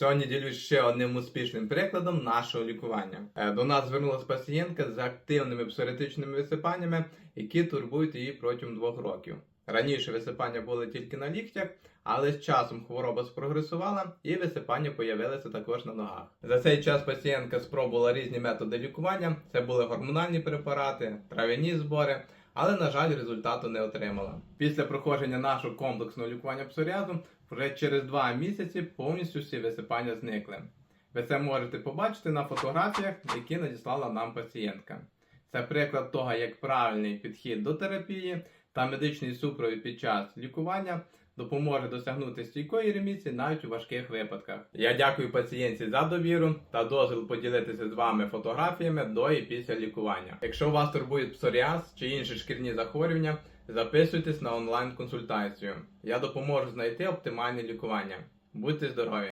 Сьогодні ділюсь ще одним успішним прикладом нашого лікування. Е, До нас звернулася пацієнтка з активними псоритичними висипаннями, які турбують її протягом двох років. Раніше висипання були тільки на ліктях, але з часом хвороба спрогресувала і висипання появилися також на ногах. За цей час пацієнтка спробувала різні методи лікування. Це були гормональні препарати, трав'яні збори, але, на жаль, результату не отримала. Після проходження нашого комплексного лікування псоріазу вже через два місяці повністю всі висипання зникли. Ви це можете побачити на фотографіях, які надіслала нам пацієнтка. Це приклад того, як правильний підхід до терапії та медичний супровід під час лікування допоможе досягнути стійкої ремісії навіть у важких випадках. Я дякую пацієнтці за довіру та дозвіл поділитися з вами фотографіями до і після лікування. Якщо вас турбує псоріаз чи інші шкірні захворювання, записуйтесь на онлайн консультацію. Я допоможу знайти оптимальне лікування. Будьте здорові!